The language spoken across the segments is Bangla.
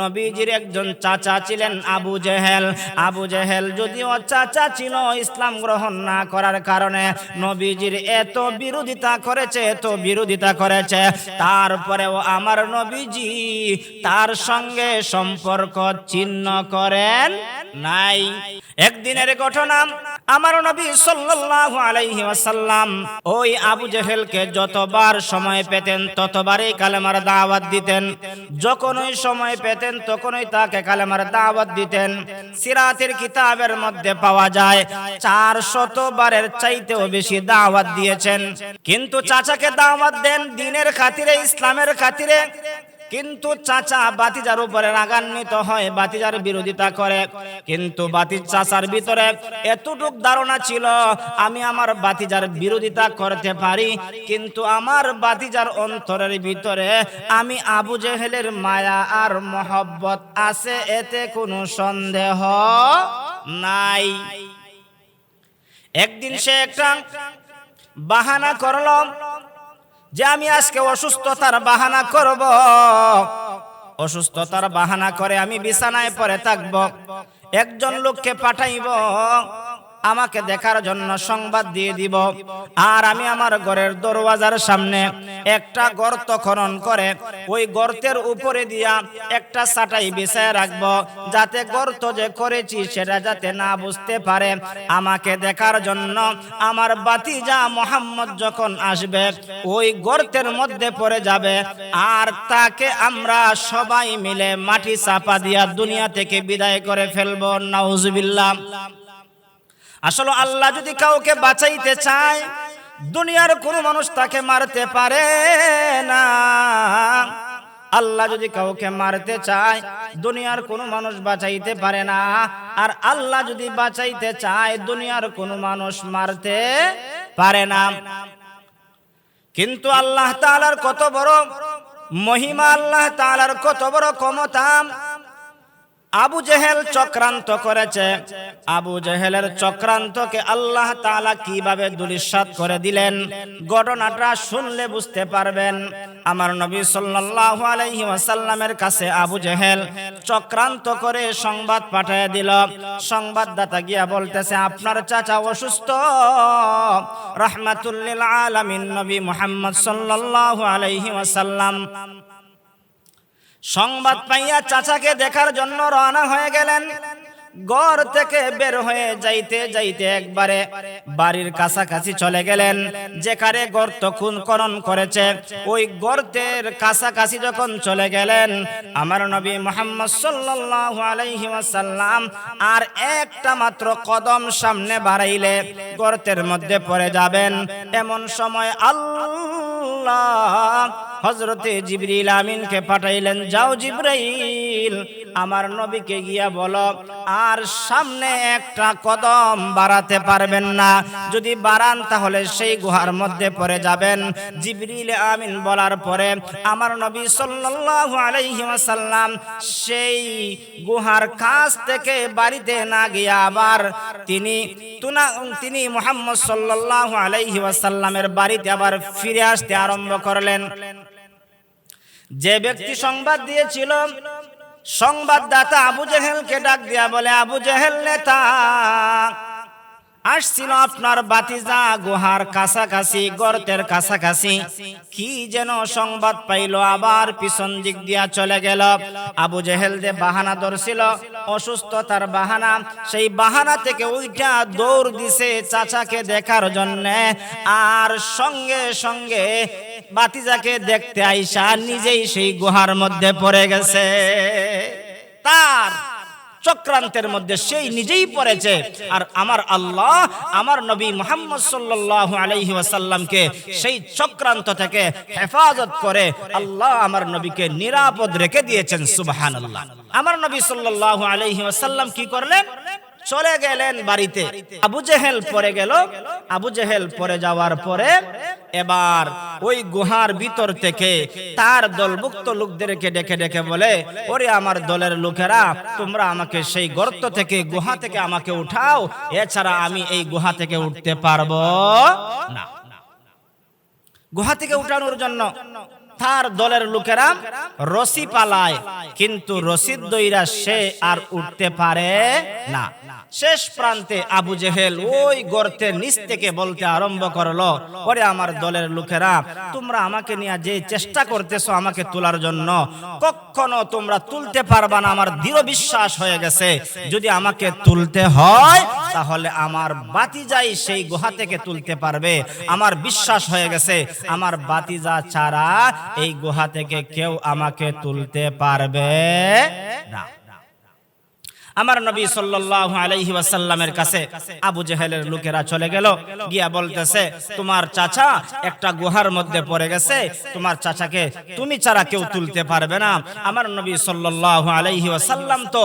নবীজির একজন চাচা ছিলেন আবু জেহেল। আবু জেহেল যদিও চাচা ছিল, ইসলাম গ্রহণ না করার কারণে নবীজির এত বিরোধিতা করেছে, এত বিরোধিতা করেছে। তারপরেও আমার নবীজি তার সঙ্গে সম্পর্ক চিহ্ন করেন নাই। একদিনের ঘটনা আমার নবী সাল্লাল্লাহু আলাইহি ওয়াসাল্লাম ওই আবু জেহেলকে যতবার সময় পেতেন, ততবারই কালেমার দাওয়াত দিতেন। যখনই সময় পেতেন, তখনই তাকে কালেমার দাওয়াত দিতেন। সিরাতের কিতাবের মধ্যে পাওয়া যায়, চার শতবারের চাইতেও বেশি দাওয়াত দিয়েছেন। কিন্তু চাচাকে দাওয়াত দেন দিনের খাতিরে, ইসলামের খাতিরে। কিন্তু চাচা বাতিজার উপরে রাগান্বিত হয়, বাতিজার বিরোধিতা করে। কিন্তু বাতি চাচার ভিতরে এতটুক ধারণা ছিল, আমি আমার বাতিজার বিরোধিতা করতে পারি, কিন্তু আমার বাতিজার অন্তরের ভিতরে আমি আবু জেহেলের মায়া আর মহব্বত আছে, এতে কোনো সন্দেহ নাই। একদিন সে একটা বাহানা করল যে আমি আজকে অসুস্থতার বাহানা করব। অসুস্থতার বাহানা করে আমি বিছানায় পরে থাকব। একজন লোককে পাঠাইব। আমাকে দেখার জন্য সংবাদ দিয়ে দিব। আর আমি আমার ঘরের দরওয়াজার সামনে একটা গর্ত খনন করে ওই গর্তের উপরে দিয়া একটা সাটাই বিছায় রাখব। যাতে গর্ত যে করেছি সেটা যাতে না বুঝতে পারে। আমাকে দেখার জন্য আমার বাতিজা মোহাম্মদ যখন আসবে, ওই গর্তের মধ্যে পড়ে যাবে। আর তাকে আমরা সবাই মিলে মাটি চাপা দিয়া দুনিয়া থেকে বিদায় করে ফেলব। নাউজুবিল্লাহ। আসলে আল্লাহ যদি কাউকে বাঁচাইতে চায়, দুনিয়ার কোনো মানুষ তাকে মারতে পারে না। আল্লাহ যদি কাউকে মারতে চায়, দুনিয়ার কোনো মানুষ বাঁচাইতে পারে না। আর আল্লাহ যদি বাঁচাইতে চায়, দুনিয়ার কোনো মানুষ মারতে পারে না। কিন্তু আল্লাহ তাআলার কত বড় মহিমা, আল্লাহ তাআলার কত বড় ক্ষমতা আবু জেহেল চক্রান্ত করেছে। আবু জেহেলের চক্রান্তকে আল্লাহ তাআলা কীভাবে দুলিশাত করে দিলেন, ঘটনাটা শুনলে বুঝতে পারবেন। আমার নবী সাল্লাল্লাহু আলাইহি ওয়াসাল্লামের কাছে আবু জেহেল চক্রান্ত করে সংবাদ পাঠিয়ে দিল। সংবাদদাতা গিয়া বলতেছে, আপনার চাচা অসুস্থ। রাহমাতুল্লিল আলামিন নবী মোহাম্মদ সাল্লাল্লাহু আলাইহি ওয়াসাল্লাম সংবাদ পাইয়া চাচাকে দেখার জন্য রওনা হয়ে গেলেন। ঘর থেকে বের হয়ে যাইতে যাইতে একবারে বাড়ির কাছাকাছি চলে গেলেন, যেখানে গর্ত খুন করণ করেছে। ওই গর্তের কাছাকাছি যখন চলে গেলেন, আমার নবী মোহাম্মদ সাল্লাল্লাহু আলাইহি ওয়াসাল্লাম আর একটা মাত্র কদম সামনে বাড়াইলে গর্তের মধ্যে পড়ে যাবেন। এমন সময় আল্লাহ হজরতে জিবরিল আমিনকে পাঠাইলেন, যাও জিব্রাইল, আমার নবীকে গিয়া বলো, আর সামনে একটা কদম বাড়াতে পারবেন না। যদি বাড়ান তাহলে সেই গুহার মধ্যে পড়ে যাবেন। জিবরিল আমিন বলার পরে, আমার নবী সাল্লাল্লাহু আলাইহি ওয়াসাল্লাম সেই গুহার কাছ থেকে বাড়িতে না গিয়া আবার তিনি তুনা, তিনি মুহাম্মদ সাল্লাল্লাহু আলাইহি ওয়াসাল্লামের বাড়িতে আবার ফিরে আসতে আরম্ভ করলেন। যে ব্যক্তি সংবাদ দিয়েছিল সংবাদদাতা আবু জেহেলকে ডাক দিয়া বলে আবু জেহেল নেতা আসছিল আপনার বাতিজা গুহার কাছাকাছি, গর্তের কাছাকাছি। কি যেন সংবাদ পাইলো, আবার পিছন দিক দিয়া চলে গেল। আবু জেহেল যে বাহানা ধরছিল অসুস্থতার বাহানা, সেই বাহানা থেকে ওইটা দৌড় দিছে চাচাকে দেখার জন্য। আর সঙ্গে সঙ্গে বাতিজাকে দেখতে আইসা নিজেই সেই গুহার মধ্যে পড়ে গেছে। তার চক্রান্তের মধ্যে সেই নিজেই পড়েছে। আর আমার আল্লাহ, আমার নবী মোহাম্মদ সাল্লাহ আলহি ওয়াসাল্লামকে সেই চক্রান্ত থেকে হেফাজত করে আল্লাহ আমার নবীকে নিরাপদ রেখে দিয়েছেন সুবাহান আল্লাহ আমার নবী সাল্লাহ আলহি ওয়াসাল্লাম কি করলেন? চলে গেলেন বাড়িতে। আবু জেহেল পরে গেল। আবু জেহেল পরে যাওয়ার পরে এবার ওই গুহার ভিতর থেকে তার দলভুক্ত লোকদেরকে ডেকে ডেকে বলে, ওরে আমার দলের লোকেরা, তোমরা আমাকে সেই গর্ত থেকে, গুহা থেকে আমাকে উঠাও। এছাড়া আমি এই গুহা থেকে উঠতে পারব না। গুহা থেকে উঠানোর জন্য তার দলের লোকেরা রশি পালায়, কিন্তু রশিদ দইরা সে আর উঠতে পারে না। শেষ প্রান্তে আবু জেহেল ওই গর্তের নিচ থেকে বলতে আরম্ভ করল, ওরে আমার দলের লোকেরা, তোমরা আমাকে নিয়ে যে চেষ্টা করতেছো আমাকে তোলার জন্য, কখনো তোমরা তুলতে পারবা না, আমার দৃঢ় বিশ্বাস হয়ে গেছে। যদি আমাকে তুলতে হয়, তাহলে আমার বাতিজাই সেই গুহা থেকে তুলতে পারবে। আমার বিশ্বাস হয়ে গেছে, আমার বাতিজা ছাড়া এই গুহা থেকে কেউ আমাকে তুলতে পারবে না। আমার নবী সাল্লাল্লাহু আলাইহি ওয়াসাল্লামের কাছে আবু জেহেলের লোকেরা চলে গেল। গিয়া বলতেছে, তোমার চাচা একটা গুহার মধ্যে পড়ে গেছে। তোমার চাচাকে তুমি ছাড়া কেউ তুলতে পারবে না। আমার নবী সাল্লাল্লাহু আলাইহি ওয়াসাল্লাম তো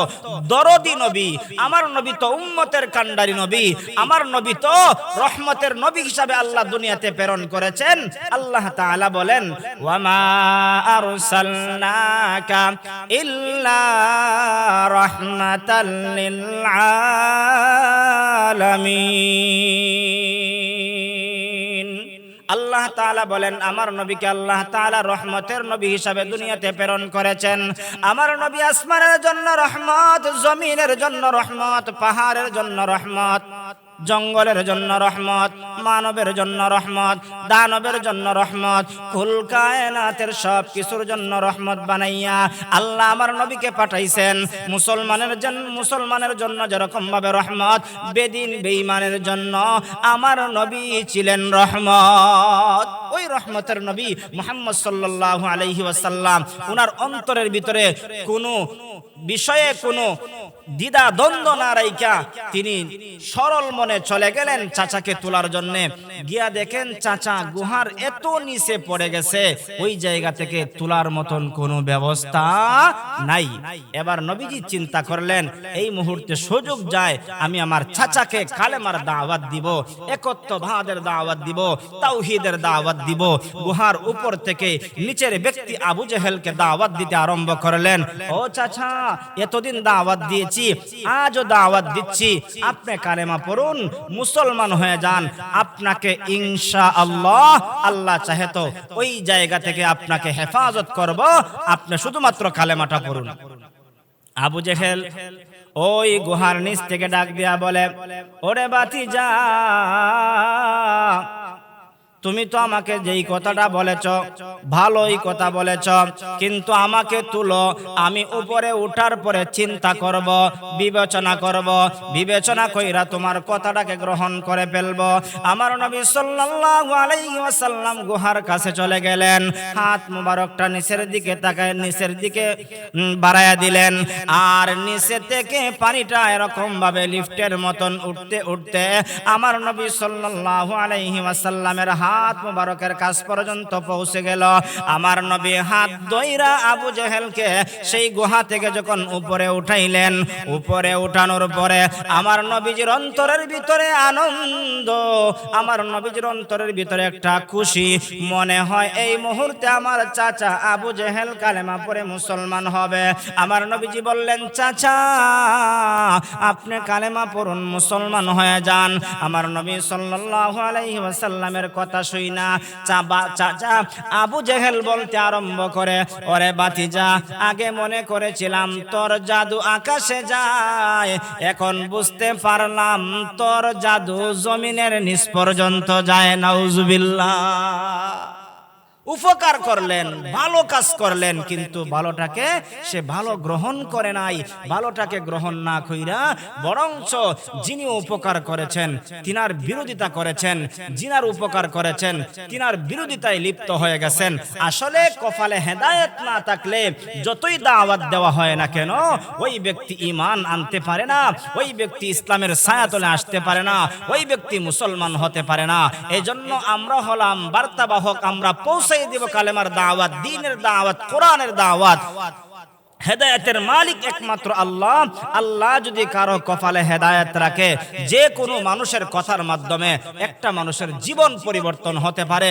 দরদি নবী, আমার নবী তো উম্মতের কান্ডারি নবী, আমার নবী তো রহমতের নবী হিসাবে আল্লাহ দুনিয়াতে প্রেরণ করেছেন। আল্লাহ তাআলা বলেন, ওয়ামা আরসালনাকা ইল্লা রাহমাতাল লিল আল্লাহ তালা বলেন, আমার নবীকে আল্লাহ তালা রহমতের নবী হিসাবে দুনিয়াতে প্রেরণ করেছেন। আমার নবী আসমানের জন্য রহমত, জমিনের জন্য রহমত, পাহাড়ের জন্য রহমত। জঙ্গলের জন্য রহমত, মানবের জন্য রহমত, দানবের জন্য রহমত, কুল কায়নাতের সব কিছুর জন্য রহমত বানাইয়া আল্লাহ আমার নবীকে পাঠাইছেন। মুসলমানের জন্য মুসলমানের জন্য যেরকম ভাবে রহমত, বেদিন বেঈমানের জন্য আমার নবী ছিলেন রহমত। ওই রহমতের নবী মুহাম্মদ সাল্লাল্লাহু আলাইহি ওয়াসাল্লাম ওনার অন্তরের ভিতরে কোনো বিষয়ে কোনো দ্বিধা দ্বন্দ্ব না রাইকা তিনি সরল মনে চলে গেলেন চাচাকে তোলার জন্য। গিয়া দেখেন চাচা গুহার এত নিচে পড়ে গেছে, ওই জায়গা থেকে তোলার মতন কোনো ব্যবস্থা নাই। এবার নবীজি চিন্তা করলেন, এই মুহূর্তে সুযোগ যায়, আমি আমার চাচাকে কালেমার দাওয়াত দিব একত্ব ভাদের দাওয়াত দিব, তাওহিদের দাওয়াত দিব। গুহার উপর থেকে নিচের ব্যক্তি আবু জেহেলকে দাওয়াত দিতে আরম্ভ করলেন, ও চাচা এতদিন দাওয়াত দিয়েছি, আজও দাওয়াত দিচ্ছি। আপনি কালেমা পড়ুন, মুসলমান হয়ে যান। আপনাকে ইনশা আল্লাহ আল্লাহ চাহে তো ওই জায়গা থেকে আপনাকে হেফাজত করব। আপনি শুধুমাত্র কালেমাটা পড়ুন। আবু জেহেল ওই গুহার নিচ থেকে ডাক দিয়া বলে, ওরে বাতি যা তুমি তো আমাকে যেই কথাটা বলেছ, ভালোই কথা বলেছ, কিন্তু আমাকে তুলো, আমি উপরে উঠার পরে চিন্তা করব, বিবেচনা করব, বিবেচনা কইরা তোমার কথাটাকে গ্রহণ করে ফেলব। আমার নবী সাল্লাল্লাহু আলাইহি ওয়াসাল্লাম গুহার কাছে চলে গেলেন, হাত মোবারকটা নিচের দিকে তাকায়, নিচের দিকে বাড়ায়া দিলেন, আর নিচে থেকে পানিটা এরকম ভাবে লিফটের মতন উঠতে উঠতে আমার নবী সাল্লাল্লাহু আলাইহি ওয়াসাল্লামের হাত মোবারকের কাছ পর্যন্ত পৌঁছে গেল। আমার নবী হাত দইরা আবু জেহেলকে সেই গুহা থেকে যখন উপরে উঠাইলেন, উপরে উঠানোর পরে আমার নবীজির অন্তরের ভিতরে আনন্দ, আমার নবীজির অন্তরের ভিতরে একটা খুশি মনে হয়, এই মুহূর্তে আমার চাচা আবু জেহেল কালেমা পরে মুসলমান হবে। আমার নবীজি বললেন, চাচা, আপনি কালেমা পড়ুন, মুসলমান হয়ে যান। আমার নবী সাল্লাল্লাহু আলাইহি ওয়াসাল্লামের কথা শুই না চাবা, চাচা, আবু জেহেল বলতে আরম্ভ করে, ওরে বাতি যা আগে মনে করেছিলাম তোর জাদু আকাশে যায়, এখন বুঝতে পারলাম তোর জাদু জমিনের নিষ্পর্যন্ত যায়, নাউজুবিল্লাহ। উপকার করলেন, ভালো কাজ করলেন, কিন্তু ভালোটাকে সে ভালো গ্রহণ করে নাই। ভালোটাকে গ্রহণ না কইরা বরঞ্চ যিনি উপকার করেছেন, তিনার বিরোধিতা করেছেন জিনার উপকার করেছেন, তিনার বিরোধিতায় লিপ্ত হয়ে গেছেন। আসলে কপালে হেদায়েত না থাকলে যতই দাওয়াত দেওয়া হয় না কেন, ওই ব্যক্তি ইমান আনতে পারে না, ওই ব্যক্তি ইসলামের ছায়াতলে আসতে পারে না, ওই ব্যক্তি মুসলমান হতে পারে না। এজন্য আমরা হলাম বার্তাবাহক, আমরা পৌঁছে দিব কালেমার দাওয়াত, দিনের দাওয়াত, কোরআনের দাওয়াত। হেদায়তের মালিক একমাত্র আল্লাহ। আল্লাহ যদি কারও কপালে হেদায়ত রাখে, যে কোনো মানুষের কথার মাধ্যমে একটা মানুষের জীবন পরিবর্তন হতে পারে।